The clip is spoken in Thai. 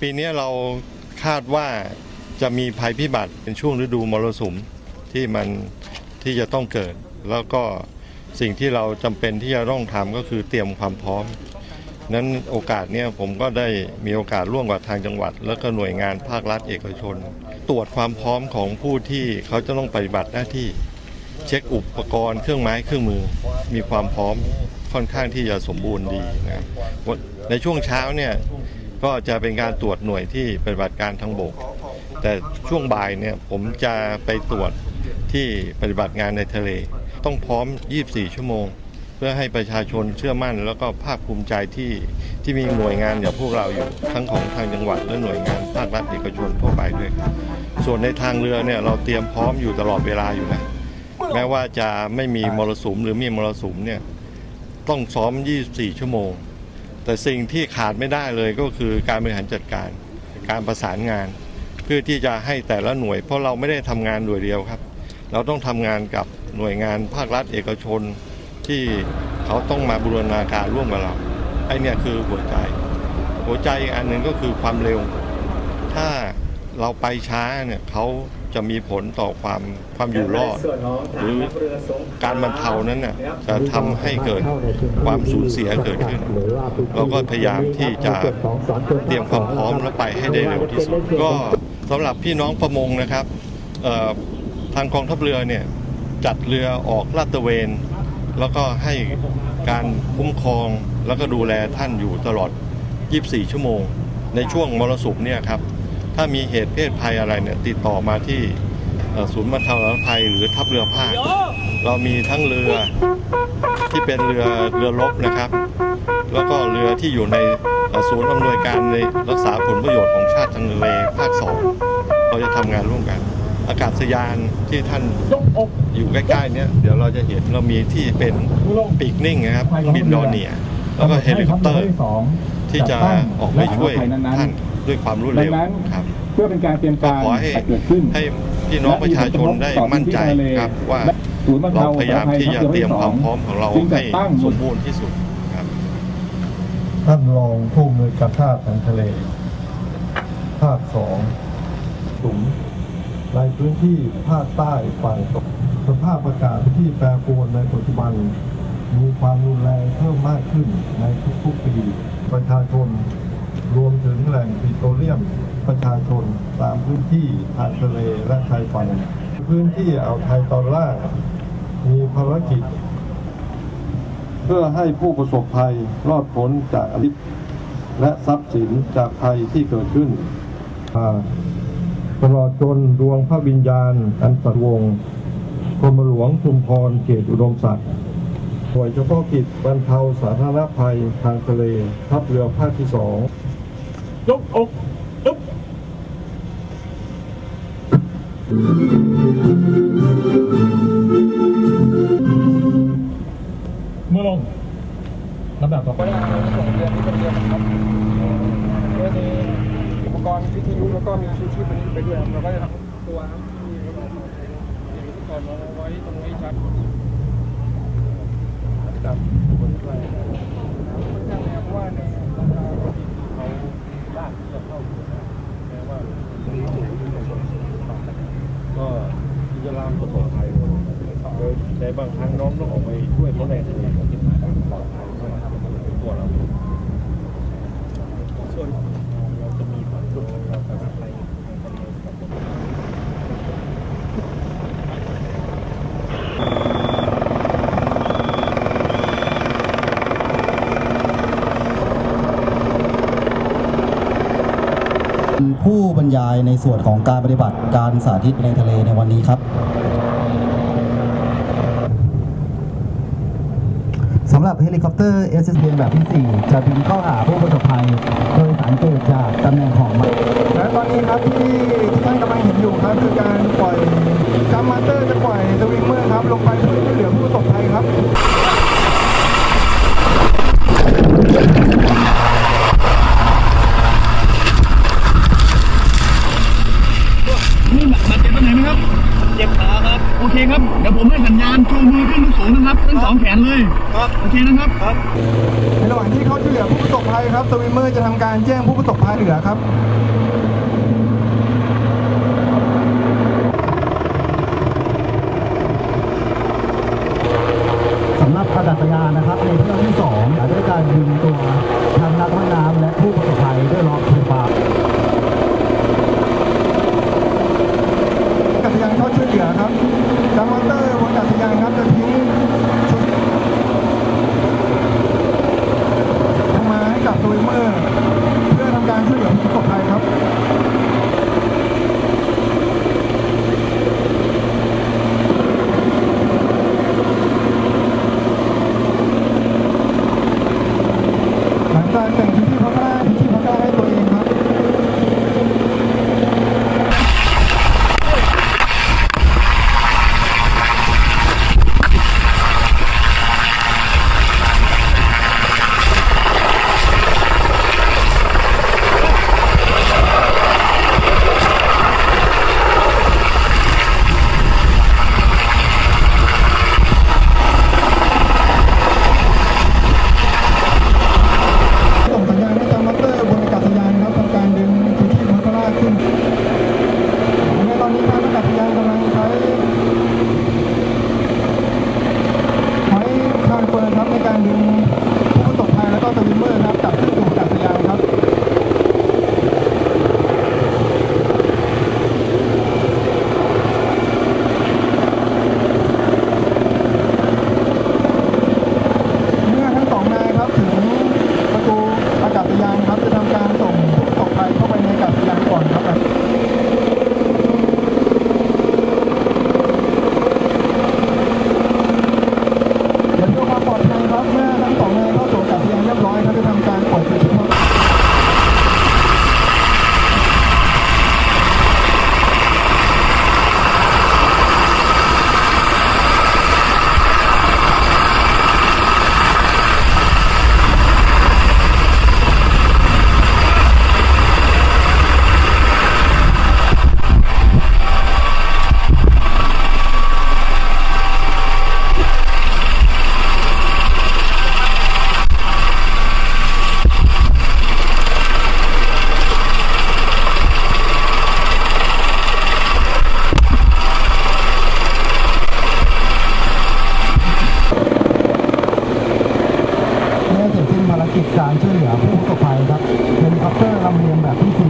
ปีนี้เราคาดว่าจะมีภัยพิบัติเป็นช่วงฤดูมรสุมที่มันที่จะต้องเกิด แล้วก็สิ่งที่เราจำเป็นที่จะต้องทำก็คือเตรียมความพร้อม นั้นโอกาสเนี้ยผมก็ได้มีโอกาสร่วมกับทางจังหวัด แล้วก็หน่วยงานภาครัฐเอกชน ตรวจความพร้อมของผู้ที่เขาจะต้องปฏิบัติหน้าที่ เช็คอุปกรณ์เครื่องไม้เครื่องมือ มีความพร้อมค่อนข้างที่จะสมบูรณ์ดีนะในช่วงเช้าเนี่ย ก็จะเป็นการตรวจหน่วยที่ปฏิบัติการทางบก แต่ช่วงบ่ายเนี่ยผมจะไปตรวจที่ปฏิบัติงานในทะเล ต้องพร้อม 24 ชั่วโมง เพื่อให้ประชาชนเชื่อมั่น แล้วก็ภาคภูมิใจที่ที่มีหน่วยงานอย่างพวกเราอยู่ทั้งของทางจังหวัดและหน่วยงานภาครัฐเอกชนทั่วไปด้วยครับส่วนในทางเรือเนี่ยเราเตรียมพร้อมอยู่ตลอดเวลาอยู่นะแม้ว่าจะไม่มีมรสุมหรือมีมรสุมเนี่ยต้องซ้อม 24 ชั่วโมง แต่สิ่งที่ขาดไม่ได้เลยก็คือการบริหารจัดการการประสานงาน เพื่อที่จะให้แต่ละหน่วย เพราะเราไม่ได้ทำงานหน่วยเดียวครับ เราต้องทำงานกับหน่วยงานภาครัฐเอกชนที่เขาต้องมาบูรณาการร่วมกับเราไอ้เนี่ยคือหัวใจ หัวใจอีกอันหนึ่งก็คือความเร็ว ถ้าเราไปช้าเนี่ยเขา จะมีผลต่อความความอยู่รอด หรือการบรรเทานั้นน่ะจะทำให้เกิดความสูญเสียเกิดขึ้น เราก็พยายามที่จะเตรียมความพร้อมแล้วไปให้ได้เร็วที่สุด ก็สำหรับพี่น้องประมงนะครับเอ่อทางกองทัพเรือเนี่ยจัดเรือออกลาดตระเวน แล้วก็ให้การคุ้มครองแล้วก็ดูแลท่านอยู่ตลอด 24 ชั่วโมง ในช่วงมรสุมเนี่ยครับ ถ้ามีเหตุเพศภัยอะไรเนี่ยติดต่อมาที่เอ่อศูนย์บรรเทาสาธารณภัยหรือทัพเรือภาคเรามีทั้งเรือที่เป็นเรือเรือรบนะครับ แล้วก็เรือที่อยู่ในเอ่อศูนย์อำนวยการในรักษาผลประโยชน์ของชาติทางทะเลภาคสองเราจะทำงานร่วมกัน อากาศยานที่ท่านอยู่ใกล้ๆเนี่ยเดี๋ยวเราจะเห็นเรามีที่เป็นปีกนิ่งนะครับเครื่องบินดอนเนียร์แล้วก็เฮลิคอปเตอร์ ที่จะออกไปช่วยท่านด้วยความรวดดัเร็งวนั้นครับเพื่อเป็นการเตรียมก็การขอให้เกิดขึ้นให้พี่น้องประชาชนได้มั่นใจครับว่าศูนย์บรรเราเทาพยายามที่จะเตรียมความพร้อมของเราจึงจัให้ดตั้งสมบูรณ์ที่สุดครับ ท่านรองผู้อำนวยการท่าทางทะเล ภาคสองสุมในพื้นที่ภาคใต้ฝั่งตกสภาพอากาศที่แปรปรวนในปัจจุบัน มีความรุนแรงเพิ่มมากขึ้นในทุกๆปี ประชาชน รวมถึงแหล่งปิโตรเลียมประชาชนตามพื้นที่ทางทะเลและชายฝั่งพื้นที่อ่าวไทยตอนล่างมีภารกิจ เพื่อให้ผู้ประสบภัยรอดพ้นจากอลิษและทรัพย์สินจากภัยที่เกิดขึ้นตลอดจนดวงพระวิญญาณอันสัตวงกรมหลวงชุมพรเขตอุดมศักดิ์ หน่วยเฉพาะกิจบรรเทาสาธารณภัยทางทะเลทัพเรือภาคที่สองยกอกยกเมื่อลงลำดับต่อไปส่งเรือนี้เป็นเรือนะครับเรือมีอุปกรณ์วิทยุแล้วก็มีชูชีพไปด้วยครับเราก็จะทำตัวครับที่เราเก็บอุปกรณ์เอาไว้ตรงนี้ชัดจั บบนด้วยค่อนข้างแนวเพราะว่าในราคาเขาลากจะเข้าอยู่นะแม้ว่ามีจุดที่เราต้องปรับกันก็ที่จะล่ามประสบภัยโดยในบางครั้งน้องต้องออกไปช่วยเขาในทะเลที่หาการปลอดภัยตัวเรา ส่วน เราจะมีความสุขของเราการไปทางทะเลกับคน ผู้บรรยายในส่วนของการปฏิบัติการสาธิตในทะเลในวันนี้ครับสำหรับเฮลิคอปเตอร์ s s b แบบที่ 4 จะบินเข้าหาผู้ประสบภัย โดยสังเกตจากตำแหน่งของมันและตอนนี้ครับที่ที่ท่านกำลังเห็นอยู่ครับคือการปล่อยจัมมาสเตอร์ ครับ เดี๋ยวผมให้สัญญาณชูมือขึ้นสูงนะครับทั้งสองแขนเลย ครับ โอเคนะครับครับ ในระหว่างที่เขาช่วยเหลือผู้ประสบภัยครับสวิมเมอร์จะทำการแจ้งผู้ประสบภัยเหลือครับ Thank you. ำเนียมแบบที่คุ